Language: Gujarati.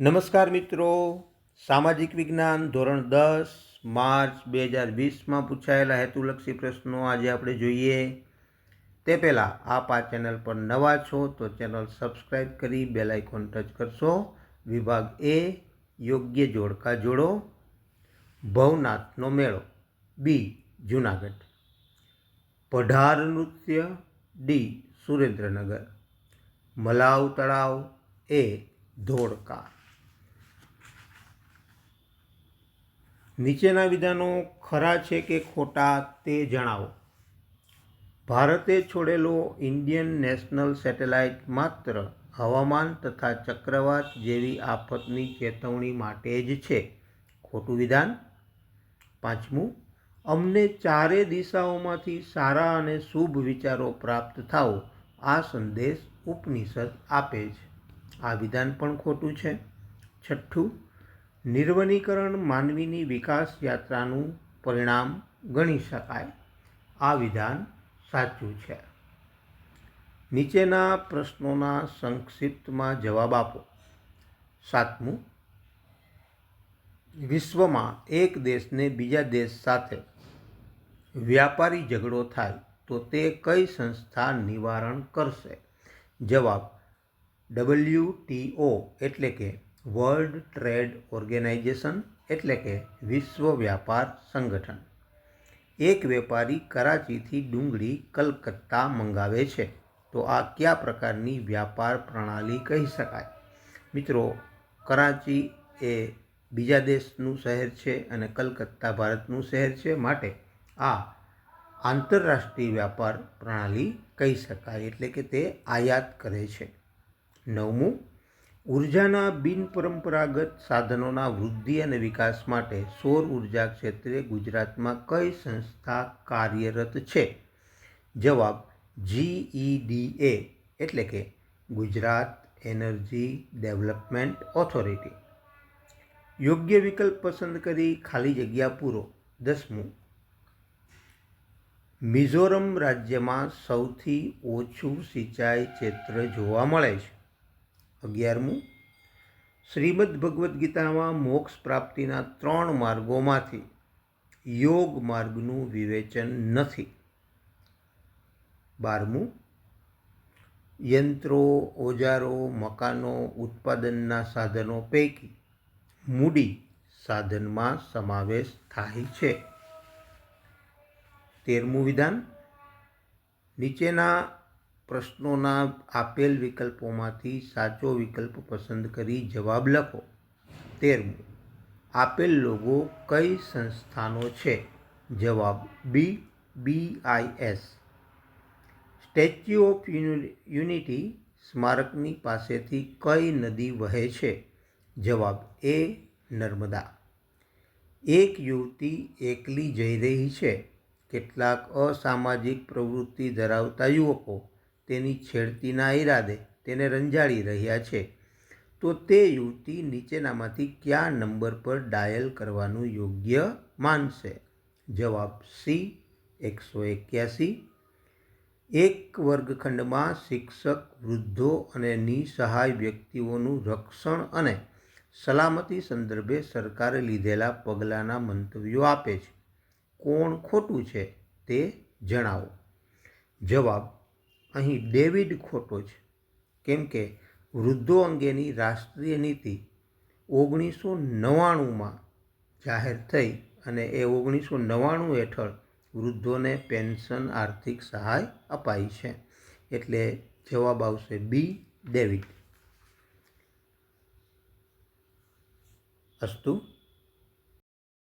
નમસ્કાર મિત્રો. સામાજિક વિજ્ઞાન ધોરણ દસ, માર્ચ બે હજાર વીસમાં પૂછાયેલા હેતુલક્ષી પ્રશ્નો આજે આપણે જોઈએ. તે પહેલાં આપ આ ચેનલ પર નવા છો તો ચેનલ સબસ્ક્રાઈબ કરી બેલ આઇકોન ટચ કરશો. વિભાગ એ, યોગ્ય જોડકા જોડો. ભવનાથનો મેળો. બી, જુનાગઢ. પઢાર નૃત્ય. ડી, સુરેન્દ્રનગર. મલાવ તળાવ. એ, ધોળકા. નીચેના વિધાનો ખરા છે કે ખોટા તે જણાવો. ભારતે છોડેલો ઇન્ડિયન નેશનલ સેટેલાઇટ માત્ર હવામાન તથા ચક્રવાત જેવી આફતની ચેતવણી માટે જ છે. ખોટું વિધાન? પાંચમું, અમને ચારે દિશાઓમાંથી સારા અને શુભ વિચારો પ્રાપ્ત થાવ આ સંદેશ ઉપનિષદ આપે છે. આ વિધાન પણ ખોટું છે. છઠ્ઠું નિર્વનીકરણ માનવીની વિકાસ યાત્રાનું પરિણામ ગણી શકાય. આ વિધાન સાચું છે. નીચેના પ્રશ્નોના સંક્ષિપ્તમાં જવાબ આપો. સાતમું. વિશ્વમાં એક દેશને બીજા દેશ સાથે વ્યાપારી ઝઘડો થાય તો તે કઈ સંસ્થા નિવારણ કરશે? જવાબ ડબલ્યુટીઓ એટલે કે વર્લ્ડ ટ્રેડ ઓર્ગેનાઇઝેશન એટલે કે વિશ્વ વ્યાપાર સંગઠન. એક વેપારી કરાચીથી ડુંગળી કલકત્તા મંગાવે છે. તો આ કયા પ્રકારની વ્યાપાર પ્રણાલી કહી શકાય? મિત્રો, કરાચી એ બીજા દેશનું શહેર છે અને કલકત્તા ભારતનું શહેર છે માટે આ આંતરરાષ્ટ્રીય વ્યાપાર પ્રણાલી કહી શકાય એટલે કે તે આયાત કરે છે. નવમું ઉર્જાના બિનપરંપરાગત સાધનોના વૃદ્ધિ અને વિકાસ માટે સૌર ઊર્જા ક્ષેત્રે ગુજરાતમાં કઈ સંસ્થા કાર્યરત છે? જવાબ જીઈડીએ એટલે કે ગુજરાત એનર્જી ડેવલપમેન્ટ ઓથોરિટી. યોગ્ય વિકલ્પ પસંદ કરી ખાલી જગ્યા પૂરો. દસમું, મિઝોરમ રાજ્યમાં સૌથી ઓછું સિંચાઈ ક્ષેત્ર જોવા મળે છે. અગિયારમું. શ્રીમદ્ ભગવદ્ ગીતામાં મોક્ષ પ્રાપ્તિના ત્રણ માર્ગોમાંથી યોગ માર્ગનું વિવેચન નથી. બારમું, યંત્રો, ઓજારો, મકાનો ઉત્પાદનના સાધનો પૈકી મૂડી સાધનમાં સમાવેશ થાય છે. તેરમું વિધાન, નીચેના પ્રશ્નોના આપેલ વિકલ્પોમાંથી સાચો વિકલ્પ પસંદ કરી જવાબ લખો. તેરમું, આપેલ લોગો કઈ સંસ્થાનો છે? જવાબ B BIS statue of unity સ્મારકની પાસેથી કઈ નદી વહે છે? જવાબ એ, નર્મદા. એક યુવતી એકલી જઈ રહી છે. કેટલાક અસામાજિક પ્રવૃત્તિ ધરાવતા યુવકો તેની છેડતીના ઈરાદે તેને રંજાડી રહ્યા છે. તો તે યુવતી નીચેનામાંથી કયા નંબર પર ડાયલ કરવાનું યોગ્ય માનશે? જવાબ સી, એકસો એક્યાસી. એક વર્ગખંડમાં શિક્ષક, વૃદ્ધો અને નિસહાય વ્યક્તિઓનું રક્ષણ અને સલામતી સંદર્ભે સરકારે લીધેલા પગલાંના મંતવ્યો આપે છે. કોણ ખોટું છે તે જણાવો. જવાબ અહીં ડેવિડ ખોટો છે. કેમ કે વૃદ્ધો અંગેની રાષ્ટ્રીય નીતિ ઓગણીસો નવ્વાણુંમાં જાહેર થઈ અને એ ઓગણીસો નવ્વાણું હેઠળ વૃદ્ધોને પેન્શન આર્થિક સહાય અપાઈ છે. એટલે જવાબ આવશે બી, ડેવિડ. અસ્તુ?